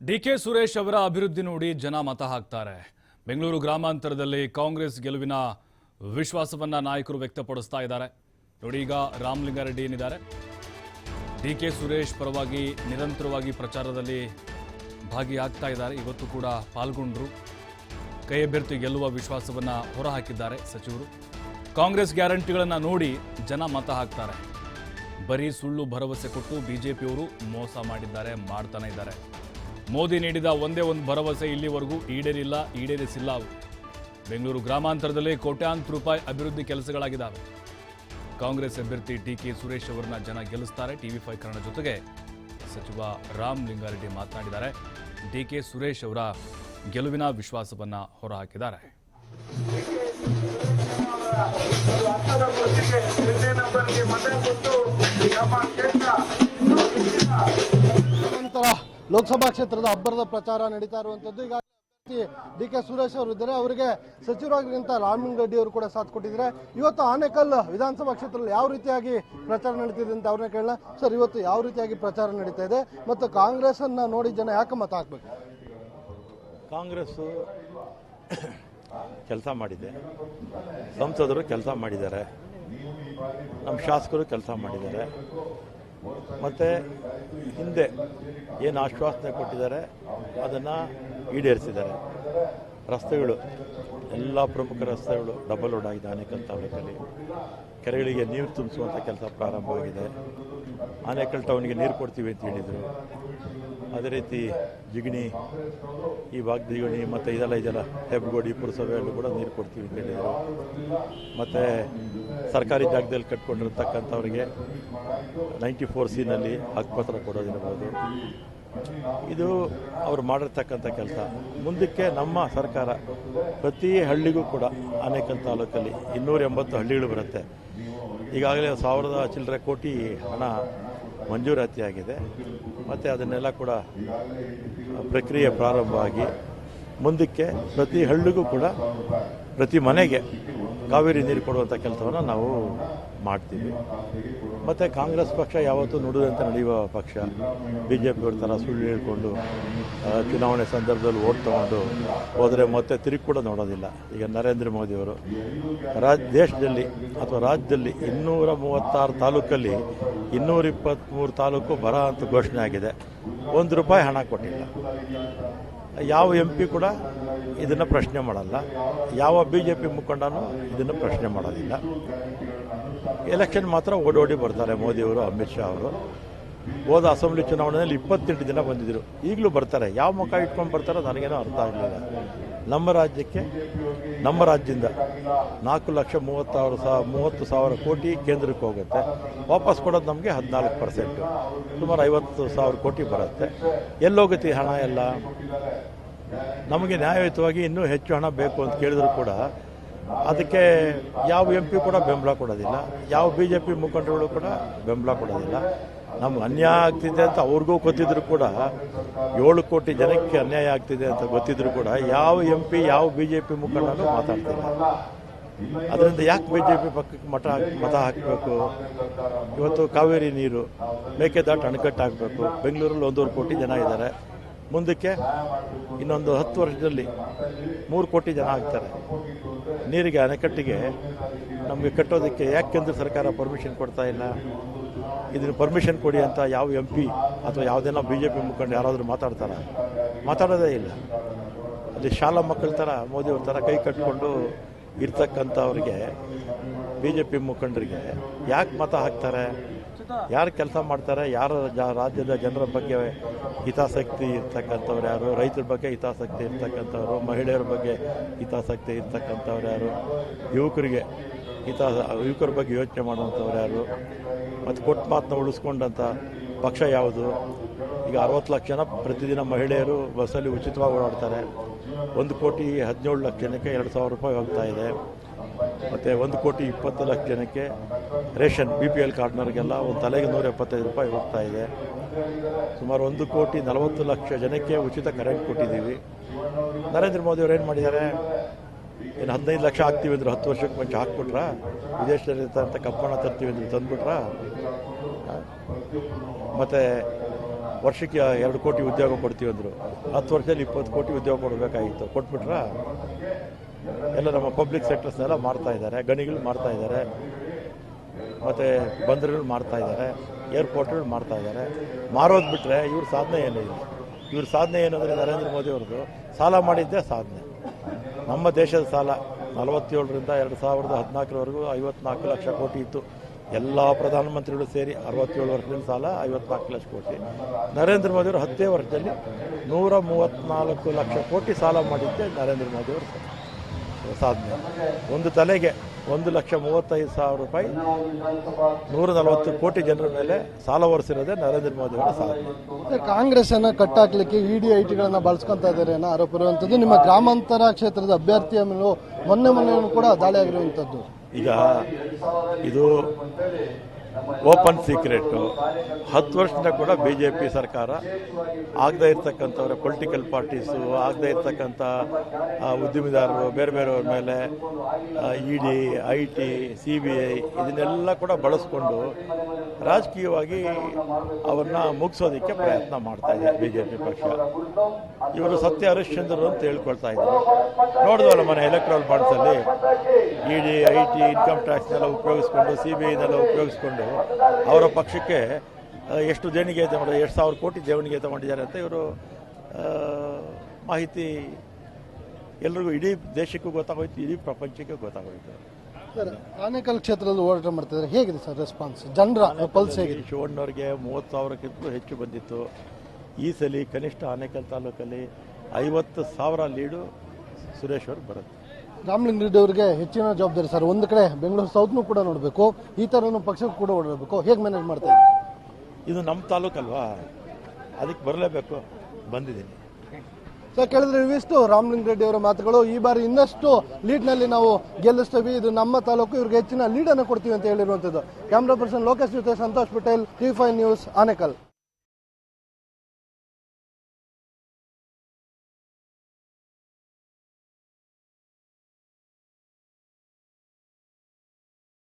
D K Suresh ಅವರ ಅಭಿವೃದ್ಧಿ ನೋಡಿ ಜನ ಮತ ಹಾಕ್ತಾರೆ. ಬೆಂಗಳೂರು ಗ್ರಾಮಾಂತರದಲ್ಲಿ ಕಾಂಗ್ರೆಸ್ ಗೆಲುವಿನ ವಿಶ್ವಾಸವನ್ನ ನಾಯಕರು ವ್ಯಕ್ತಪಡಿಸ್ತಾ ಇದ್ದಾರೆ. ನೋಡಿ ಈಗ ರಾಮಲಿಂಗಾರೆಡ್ಡಿ ಏನಿದ್ದಾರೆ. ಡಿ ಕೆ ಸುರೇಶ್ ಪರವಾಗಿ ನಿರಂತರವಾಗಿ ಪ್ರಚಾರದಲ್ಲಿ ಭಾಗಿಯಾಗ್ತಾ ಇದ್ದಾರೆ. ಇವತ್ತು ಕೂಡ ಪಾಲ್ಗೊಂಡ್ರು. ಕೈ ಅಭ್ಯರ್ಥಿ ಗೆಲ್ಲುವ ವಿಶ್ವಾಸವನ್ನ ಹೊರಹಾಕಿದ್ದಾರೆ ಸಚಿವರು. ಕಾಂಗ್ರೆಸ್ ಗ್ಯಾರಂಟಿಗಳನ್ನು ನೋಡಿ ಜನ ಮತ ಹಾಕ್ತಾರೆ. ಬರೀ ಸುಳ್ಳು ಭರವಸೆ ಕೊಟ್ಟು ಬಿಜೆಪಿಯವರು ಮೋಸ ಮಾಡಿದ್ದಾರೆ, ಮಾಡ್ತಾನೆ ಇದ್ದಾರೆ. ಮೋದಿ ನೀಡಿದ ಒಂದೇ ಒಂದು ಭರವಸೆ ಇಲ್ಲಿವರೆಗೂ ಈಡೇರಿಲ್ಲ, ಈಡೇರಿಸಿಲ್ಲ ಬೆಂಗಳೂರು ಗ್ರಾಮಾಂತರದಲ್ಲಿ ಕೋಟ್ಯಾಂತರ ರೂಪಾಯಿ ಅಭಿವೃದ್ಧಿ ಕೆಲಸಗಳಾಗಿದ್ದಾವೆ. ಕಾಂಗ್ರೆಸ್ ಅಭ್ಯರ್ಥಿ ಡಿ ಕೆ ಸುರೇಶ್ ಅವರನ್ನ ಜನ ಗೆಲ್ಲಿಸ್ತಾರೆ. ಟಿವಿ ಫೈವ್ ಕನ್ನಡ ಜೊತೆಗೆ ಸಚಿವ ರಾಮ್ ಲಿಂಗಾರೆಡ್ಡಿ ಮಾತನಾಡಿದ್ದಾರೆ. ಡಿ ಕೆ ಸುರೇಶ್ ಅವರ ಗೆಲುವಿನ ವಿಶ್ವಾಸವನ್ನ ಹೊರಹಾಕಿದ್ದಾರೆ. ಲೋಕಸಭಾ ಕ್ಷೇತ್ರದ ಅಬ್ಬರದ ಪ್ರಚಾರ ನಡೀತಾ ಇರುವಂತದ್ದು. ಈಗ ಡಿ ಕೆ ಸುರೇಶ್ ಅವರು ಇದ್ದಾರೆ. ಅವರಿಗೆ ಸಚಿವರಾಗಿರುವಂತಹ ರಾಮಲಿಂಗ ರೆಡ್ಡಿ ಅವರು ಕೂಡ ಸಾಥ್ ಕೊಟ್ಟಿದ್ದಾರೆ. ಇವತ್ತು ಆನೇಕಲ್ ವಿಧಾನಸಭಾ ಕ್ಷೇತ್ರದಲ್ಲಿ ಯಾವ ರೀತಿಯಾಗಿ ಪ್ರಚಾರ ನಡೀತಿದೆ ಅಂತ ಅವ್ರನ್ನ ಕೇಳೋಣ. ಸರ್, ಇವತ್ತು ಯಾವ ರೀತಿಯಾಗಿ ಪ್ರಚಾರ ನಡೀತಾ ಇದೆ ಮತ್ತು ಕಾಂಗ್ರೆಸ್ ಅನ್ನ ನೋಡಿ ಜನ ಯಾಕೆ ಮತ ಹಾಕ್ಬೇಕು? ಕಾಂಗ್ರೆಸ್ ಕೆಲಸ ಮಾಡಿದೆ. ಸಂಸದರು ಕೆಲಸ ಮಾಡಿದ್ದಾರೆ. ನಮ್ಮ ಶಾಸಕರು ಕೆಲಸ ಮಾಡಿದ್ದಾರೆ. ಮತ್ತು ಹಿಂದೆ ಏನು ಆಶ್ವಾಸನೆ ಕೊಟ್ಟಿದ್ದಾರೆ ಅದನ್ನು ಈಡೇರಿಸಿದ್ದಾರೆ. ರಸ್ತೆಗಳು, ಎಲ್ಲ ಪ್ರಮುಖ ರಸ್ತೆಗಳು ಡಬಲ್ ರೋಡ್ ಆಗಿದೆ ಆನೇಕಲ್ ತಾಲೂಕಲ್ಲಿ. ಕೆರೆಗಳಿಗೆ ನೀರು ತುಂಬಿಸುವಂಥ ಕೆಲಸ ಪ್ರಾರಂಭವಾಗಿದೆ ಆನೇಕಲ್ ಟೌನಿಗೆ ನೀರು ಕೊಡ್ತೀವಿ ಅಂತ ಹೇಳಿದರು. ಅದೇ ರೀತಿ ಜಿಗಣಿ, ಈ ಭಾಗ ಜಿಗಣಿ ಮತ್ತು ಇದೆಲ್ಲ ಇದೆಲ್ಲ ಹೆಬ್ಬಗೋಡಿ ಪುರಸಭೆಯಲ್ಲೂ ಕೂಡ ನೀರು ಕೊಡ್ತೀವಿ ಅಂತ ಹೇಳಿದರು. ಮತ್ತು ಸರ್ಕಾರಿ ಜಾಗದಲ್ಲಿ ಕಟ್ಕೊಂಡಿರ್ತಕ್ಕಂಥವ್ರಿಗೆ ನೈಂಟಿ ಫೋರ್ ಸಿನಲ್ಲಿ ಹಕ್ಕುಪತ್ರ ಕೊಡೋದಿರ್ಬೋದು ಇದು ಅವರು ಮಾಡಿರ್ತಕ್ಕಂಥ ಕೆಲಸ. ಮುಂದಕ್ಕೆ ನಮ್ಮ ಸರ್ಕಾರ ಪ್ರತಿ ಹಳ್ಳಿಗೂ ಕೂಡ ಆನೇಕಲ್ ತಾಲೂಕಲ್ಲಿ ಇನ್ನೂರ ಎಂಬತ್ತು ಹಳ್ಳಿಗಳು ಬರುತ್ತೆ. ಈಗಾಗಲೇ ಸಾವಿರದ ಚಿಲ್ಲರೆ ಕೋಟಿ ಹಣ ಮಂಜೂರಾತಿಯಾಗಿದೆ. ಮತ್ತು ಅದನ್ನೆಲ್ಲ ಕೂಡ ಪ್ರಕ್ರಿಯೆ ಪ್ರಾರಂಭ ಆಗಿ ಮುಂದಕ್ಕೆ ಪ್ರತಿ ಹಳ್ಳಿಗೂ ಕೂಡ ಪ್ರತಿ ಮನೆಗೆ ಕಾವೇರಿ ನೀರು ಕೊಡುವಂಥ ಕೆಲಸವನ್ನು ನಾವು ಮಾಡ್ತೀವಿ. ಮತ್ತು ಕಾಂಗ್ರೆಸ್ ಪಕ್ಷ ಯಾವತ್ತೂ ನುಡಿದಂತೆ ನಡೆಯುವ ಪಕ್ಷ. ಬಿ ಜೆ ಪಿಯವ್ರ ಥರ ಸುಳ್ಳು ಹೇಳಿಕೊಂಡು ಚುನಾವಣೆ ಸಂದರ್ಭದಲ್ಲಿ ಓಟ್ ತಗೊಂಡು ಹೋದರೆ ಮತ್ತೆ ತಿರುಗಿ ಕೂಡ ನೋಡೋದಿಲ್ಲ. ಈಗ ನರೇಂದ್ರ ಮೋದಿಯವರು ರಾಜ್, ದೇಶದಲ್ಲಿ ಅಥವಾ ರಾಜ್ಯದಲ್ಲಿ ಇನ್ನೂರ ಮೂವತ್ತಾರು ತಾಲೂಕಲ್ಲಿ ಇನ್ನೂರ ಇಪ್ಪತ್ತ್ಮೂರು ತಾಲೂಕು ಬರ ಅಂತ ಘೋಷಣೆ ಆಗಿದೆ. ಒಂದು ರೂಪಾಯಿ ಹಣ ಕೊಟ್ಟಿಲ್ಲ. ಯಾವ ಎಂ ಪಿ ಕೂಡ ಇದನ್ನು ಪ್ರಶ್ನೆ ಮಾಡಲ್ಲ. ಯಾವ ಬಿ ಜೆ ಪಿ ಮುಖಂಡನೂ ಇದನ್ನು ಪ್ರಶ್ನೆ ಮಾಡೋದಿಲ್ಲ ಎಲೆಕ್ಷನ್ ಮಾತ್ರ ಓಡೋಡಿ ಬರ್ತಾರೆ ಮೋದಿಯವರು, ಅಮಿತ್ ಶಾ ಅವರು. ಹೋದ ಅಸೆಂಬ್ಲಿ ಚುನಾವಣೆಯಲ್ಲಿ ಇಪ್ಪತ್ತೆಂಟು ದಿನ ಬಂದಿದ್ದರು ಈಗಲೂ ಬರ್ತಾರೆ. ಯಾವ ಮುಖ ಇಟ್ಕೊಂಡು ಬರ್ತಾರೋ ನನಗೇನೋ ಅರ್ಥ ಆಗಲಿಲ್ಲ. ನಮ್ಮ ರಾಜ್ಯಕ್ಕೆ, ನಮ್ಮ ರಾಜ್ಯದಿಂದ ನಾಲ್ಕು ಲಕ್ಷ ಮೂವತ್ತಾರು ಸಾವಿರ ಮೂವತ್ತು ಸಾವಿರ ಕೋಟಿ ಕೇಂದ್ರಕ್ಕೆ ಹೋಗುತ್ತೆ. ವಾಪಸ್ ಕೊಡೋದು ನಮಗೆ ಹದಿನಾಲ್ಕು ಪರ್ಸೆಂಟು. ಸುಮಾರು ಐವತ್ತು ಸಾವಿರ ಕೋಟಿ ಬರುತ್ತೆ. ಎಲ್ಲೋಗುತ್ತೆ ಹಣ ಎಲ್ಲ? ನಮಗೆ ನ್ಯಾಯಯುತವಾಗಿ ಇನ್ನೂ ಹೆಚ್ಚು ಹಣ ಬೇಕು ಅಂತ ಕೇಳಿದ್ರು ಕೂಡ ಅದಕ್ಕೆ ಯಾವ ಎಂ ಪಿ ಕೂಡ ಬೆಂಬಲ ಕೊಡೋದಿಲ್ಲ. ಯಾವ ಬಿ ಜೆ ಪಿ ಮುಖಂಡರುಗಳು ಕೂಡ ಬೆಂಬಲ ಕೊಡೋದಿಲ್ಲ. ನಮ್ಗೆ ಅನ್ಯಾಯ ಆಗ್ತಿದೆ ಅಂತ ಅವ್ರಿಗೂ ಗೊತ್ತಿದ್ರು ಕೂಡ ಏಳು ಕೋಟಿ ಜನಕ್ಕೆ ಅನ್ಯಾಯ ಆಗ್ತಿದೆ ಅಂತ ಗೊತ್ತಿದ್ರು ಕೂಡ ಯಾವ ಎಂ ಪಿ ಯಾವ ಬಿ ಜೆ ಪಿ ಮುಖಂಡನೂ ಮಾತಾಡ್ತಾರೆ ಅದರಿಂದ ಯಾಕೆ ಬಿ ಜೆ ಪಿ ಪಕ್ಕಕ್ಕೆ ಮಠ ಮತ ಹಾಕಬೇಕು? ಇವತ್ತು ಕಾವೇರಿ ನೀರು ಮೇಕೆದಾಟು ಅಣೆಕಟ್ಟು ಹಾಕಬೇಕು ಬೆಂಗಳೂರಲ್ಲಿ ಒಂದೂವರೆ ಕೋಟಿ ಜನ ಇದ್ದಾರೆ. ಮುಂದಕ್ಕೆ ಇನ್ನೊಂದು ಹತ್ತು ವರ್ಷದಲ್ಲಿ ಮೂರು ಕೋಟಿ ಜನ ಆಗ್ತಾರೆ. ನೀರಿಗೆ ಅಣೆಕಟ್ಟಿಗೆ ನಮಗೆ ಕಟ್ಟೋದಕ್ಕೆ ಯಾಕೆ ಕೇಂದ್ರ ಸರ್ಕಾರ ಪರ್ಮಿಷನ್ ಕೊಡ್ತಾ ಇಲ್ಲ? ಇದನ್ನು ಪರ್ಮಿಷನ್ ಕೊಡಿ ಅಂತ ಯಾವ ಎಂ ಪಿ ಅಥವಾ ಯಾವುದೇನೋ ಬಿ ಜೆ ಪಿ ಮುಖಂಡ ಯಾರಾದರೂ ಮಾತಾಡ್ತಾರ? ಮಾತಾಡೋದೇ ಇಲ್ಲ. ಅಲ್ಲಿ ಶಾಲಾ ಮಕ್ಕಳ ಥರ ಮೋದಿಯವ್ರ ಥರ ಕೈ ಕಟ್ಕೊಂಡು ಇರ್ತಕ್ಕಂಥವ್ರಿಗೆ ಬಿ ಜೆ ಪಿ ಮುಖಂಡರಿಗೆ ಯಾಕೆ ಮತ ಹಾಕ್ತಾರೆ? ಯಾರು ಕೆಲಸ ಮಾಡ್ತಾರೆ? ಯಾರ ರಾಜ್ಯದ ಜನರ ಬಗ್ಗೆ ಹಿತಾಸಕ್ತಿ ಇರ್ತಕ್ಕಂಥವ್ರು ಯಾರು? ರೈತರ ಬಗ್ಗೆ ಹಿತಾಸಕ್ತಿ ಇರ್ತಕ್ಕಂಥವ್ರು, ಮಹಿಳೆಯರ ಬಗ್ಗೆ ಹಿತಾಸಕ್ತಿ ಇರ್ತಕ್ಕಂಥವ್ರು ಯಾರು? ಯುವಕರಿಗೆ ಹಿತ ಯುವಕರ ಬಗ್ಗೆ ಯೋಚನೆ ಮಾಡುವಂಥವ್ರು ಯಾರು? ಮತ್ತು ಕೊಟ್ಟ ಮಾತನ್ನ ಉಳಿಸ್ಕೊಂಡಂಥ ಪಕ್ಷ ಯಾವುದು? ಈಗ ಅರವತ್ತು ಲಕ್ಷ ಜನ ಪ್ರತಿದಿನ ಮಹಿಳೆಯರು ಬಸ್ಸಲ್ಲಿ ಉಚಿತವಾಗಿ ಓಡಾಡ್ತಾರೆ. ಒಂದು ಕೋಟಿ ಹದಿನೇಳು ಲಕ್ಷ ಜನಕ್ಕೆ ಎರಡು ಸಾವಿರ ರೂಪಾಯಿ ಹೋಗ್ತಾ ಇದೆ. ಮತ್ತು ಒಂದು ಕೋಟಿ ಇಪ್ಪತ್ತು ಲಕ್ಷ ಜನಕ್ಕೆ ರೇಷನ್, ಬಿ ಪಿ ಎಲ್ ಕಾರ್ಡ್ನವ್ರಿಗೆಲ್ಲ ಒಂದು ತಲೆಗೆ ನೂರ ಎಪ್ಪತ್ತೈದು ರೂಪಾಯಿ ಹೋಗ್ತಾ ಇದೆ. ಸುಮಾರು ಒಂದು ಕೋಟಿ ನಲವತ್ತು ಲಕ್ಷ ಜನಕ್ಕೆ ಉಚಿತ ಕರೆಂಟ್ ಕೊಟ್ಟಿದ್ದೀವಿ. ನರೇಂದ್ರ ಮೋದಿ ಅವ್ರು ಏನು ಮಾಡಿದ್ದಾರೆ? ಏನು ಹದಿನೈದು ಲಕ್ಷ ಹಾಕ್ತೀವಿ ಅಂದ್ರೆ ಹತ್ತು ವರ್ಷಕ್ಕೆ ಮುಂಚೆ ಹಾಕ್ಬಿಟ್ರಾ? ವಿದೇಶದಲ್ಲಿ ಅಂತ ಕಪ್ಪಣ ತರ್ತೀವಿ ಅಂದರು ತಂದ್ಬಿಟ್ರಾ? ಮತ್ತು ವರ್ಷಕ್ಕೆ ಎರಡು ಕೋಟಿ ಉದ್ಯೋಗ ಕೊಡ್ತೀವಿ ಅಂದರು. ಹತ್ತು ವರ್ಷದಲ್ಲಿ ಇಪ್ಪತ್ತು ಕೋಟಿ ಉದ್ಯೋಗ ಕೊಡಬೇಕಾಗಿತ್ತು. ಕೊಟ್ಬಿಟ್ರ? ಎಲ್ಲ ನಮ್ಮ ಪಬ್ಲಿಕ್ ಸೆಕ್ಟರ್ಸ್ನೆಲ್ಲ ಮಾಡ್ತಾ ಇದ್ದಾರೆ. ಗಣಿಗಳು ಮಾಡ್ತಾ ಇದ್ದಾರೆ. ಮತ್ತು ಬಂದರುಗಳು ಮಾಡ್ತಾ ಇದ್ದಾರೆ. ಏರ್ಪೋರ್ಟ್ಗಳು ಮಾಡ್ತಾ ಇದ್ದಾರೆ. ಮಾರೋದು ಬಿಟ್ಟರೆ ಇವ್ರ ಸಾಧನೆ ಏನೂ ಇಲ್ಲ ಇವ್ರ ಸಾಧನೆ ಏನಂದರೆ ನರೇಂದ್ರ ಮೋದಿ ಅವ್ರದ್ದು ಸಾಲ ಮಾಡಿದ್ದೇ ಸಾಧನೆ. ನಮ್ಮ ದೇಶದ ಸಾಲ ನಲವತ್ತೇಳರಿಂದ ಎರಡು ಸಾವಿರದ ಹದಿನಾಲ್ಕರವರೆಗೂ ಐವತ್ನಾಲ್ಕು ಲಕ್ಷ ಕೋಟಿ ಇತ್ತು. ಎಲ್ಲ ಪ್ರಧಾನಮಂತ್ರಿಗಳು ಸೇರಿ ಅರವತ್ತೇಳು ವರ್ಷದಲ್ಲಿ ಸಾಲ ಐವತ್ನಾಲ್ಕು ಲಕ್ಷ ಕೋಟಿ. ನರೇಂದ್ರ ಮೋದಿ ಅವರು ಹತ್ತೇ ವರ್ಷದಲ್ಲಿ ನೂರ ಮೂವತ್ತ್ನಾಲ್ಕು ಲಕ್ಷ ಕೋಟಿ ಸಾಲ ಮಾಡಿದ್ದೆ ನರೇಂದ್ರ ಮೋದಿ ಅವರು ಸಾಧನೆ ಒಂದು ತಲೆಗೆ ಒಂದು ಲಕ್ಷ ಮೂವತ್ತೈದು ಸಾವಿರ ರೂಪಾಯಿ ನೂರ ನಲವತ್ತು ಕೋಟಿ ಜನರ ಮೇಲೆ ಸಾಲ ಹೊರಿಸಿರೋದೇ ನರೇಂದ್ರ ಮೋದಿ ಅವರ ಸಾಲ ಕಾಂಗ್ರೆಸ್ ಅನ್ನ ಕಟ್ಟಾಕ್ಲಿಕ್ಕೆ ಇಡಿ ಐ ಟಿಗಳನ್ನ ಬಳಸ್ಕೊಂತ ಇದ್ದಾರೆ ಅನ್ನೋ ಆರೋಪ ಇರುವಂತದ್ದು ನಿಮ್ಮ ಗ್ರಾಮಾಂತರ ಕ್ಷೇತ್ರದ ಅಭ್ಯರ್ಥಿಯ ಮೇಲೂ ಮೊನ್ನೆ ಮೊನ್ನೆ ಕೂಡ ದಾಳಿ ಆಗಿರುವಂತದ್ದು ಈಗ ಇದು ಓಪನ್ ಸೀಕ್ರೆಟು. ಹತ್ತು ವರ್ಷದಿಂದ ಕೂಡ ಬಿ ಜೆ ಪಿ ಸರ್ಕಾರ ಆಗದೇ ಇರ್ತಕ್ಕಂಥವ್ರ ಪೊಲಿಟಿಕಲ್ ಪಾರ್ಟೀಸು, ಆಗದೇ ಇರ್ತಕ್ಕಂಥ ಉದ್ಯಮಿದಾರರು, ಬೇರೆ ಬೇರೆಯವ್ರ ಮೇಲೆ E D I T C B I ಇದನ್ನೆಲ್ಲ ಕೂಡ ಬಳಸ್ಕೊಂಡು ರಾಜಕೀಯವಾಗಿ ಅವ್ರನ್ನ ಮುಗಿಸೋದಕ್ಕೆ ಪ್ರಯತ್ನ ಮಾಡ್ತಾ ಇದೆ ಬಿ ಜೆ ಪಿ ಪಕ್ಷ. ಇವರು ಸತ್ಯ ಹರಿಶ್ಚಂದ್ರರು ಅಂತ ಹೇಳ್ಕೊಳ್ತಾ ಇದ್ದಾರೆ. ನೋಡಿದ್ವಲ್ಲ ಮನೆ electoral ಬಾಂಡ್ಸಲ್ಲಿ E D I T income ಟ್ಯಾಕ್ಸ್ನೆಲ್ಲ ಉಪಯೋಗಿಸ್ಕೊಂಡು ಸಿ ಬಿ ಐನೆಲ್ಲ ಉಪಯೋಗಿಸ್ಕೊಂಡು ಅವರ ಪಕ್ಷಕ್ಕೆ ಎಷ್ಟು ದೇಣಿಗೆ ತಗೊಂಡು ಎಷ್ಟು ಸಾವಿರ ಕೋಟಿ ದೇಣಿಗೆ ತಗೊಂಡಿದ್ದಾರೆ ಅಂತ ಇವರು ಮಾಹಿತಿ ಎಲ್ರಿಗೂ ಇಡೀ ದೇಶಕ್ಕೂ ಗೊತ್ತಾಗೋಯ್ತು ಇಡೀ ಪ್ರಪಂಚಕ್ಕೆ ಗೊತ್ತಾಗೋಯ್ತು. ಸರ್ ಆನೇಕಲ್ ಕ್ಷೇತ್ರದಲ್ಲಿ ಹೋರಾಟ ಮಾಡ್ತಿದ್ದಾರೆ ಹೇಗಿದೆ ಸರ್ ರೆಸ್ಪಾನ್ಸ್ ಜನರ ಪಲ್ಸ್ ಹೇಗಿದೆ? ಶಿವಣ್ಣವ್ರಿಗೆ ಮೂವತ್ತು ಸಾವಿರಕ್ಕಿಂತಲೂ ಹೆಚ್ಚು ಬಂದಿತ್ತು. ಈ ಸಲ ಕನಿಷ್ಠ ಆನೇಕಲ್ ತಾಲೂಕಲ್ಲಿ ಐವತ್ತು ಸಾವಿರ ಲೀಡು ಸುರೇಶ್ ಅವ್ರಿಗೆ ಬರುತ್ತೆ. ರಾಮಲಿಂಗ ರೆಡ್ಡಿ ಅವರಿಗೆ ಹೆಚ್ಚಿನ ಜವಾಬ್ದಾರಿ ಸರ್. ಒಂದು ಕಡೆ ಬೆಂಗಳೂರು ಸೌತ್ನು ಕೂಡ ನೋಡಬೇಕು. ಈ ಥರನೂ ಪಕ್ಷಕ್ಕೂ ಕೂಡ ಓಡಬೇಕು ಹೇಗೆ ಮ್ಯಾನೇಜ್ ಮಾಡ್ತಾ ಇದ್ದೀವಿ ಇದು ನಮ್ಮ ತಾಲೂಕಲ್ವಾ? ಅದಕ್ಕೆ ಬರಲೇಬೇಕು. ಬಂದಿದ್ದೀನಿ. ಸರ್ ಕೇಳಿದ್ರೆ ಇವಿಷ್ಟು ರಾಮಲಿಂಗ ರೆಡ್ಡಿ ಅವರ ಮಾತುಗಳು. ಈ ಬಾರಿ ಇನ್ನಷ್ಟು ಲೀಡ್ನಲ್ಲಿ ನಾವು ಗೆಲ್ಲಿಸ್ತೀವಿ. ಇದು ನಮ್ಮ ತಾಲೂಕು. ಇವ್ರಿಗೆ ಹೆಚ್ಚಿನ ಲೀಡನ್ನು ಕೊಡ್ತೀವಿ ಅಂತ ಹೇಳಿರುವಂಥದ್ದು ಕ್ಯಾಮ್ರಾ ಪರ್ಸನ್ ಲೋಕೇಶ್ ಜೊತೆ Santosh Patel T five news Anekal.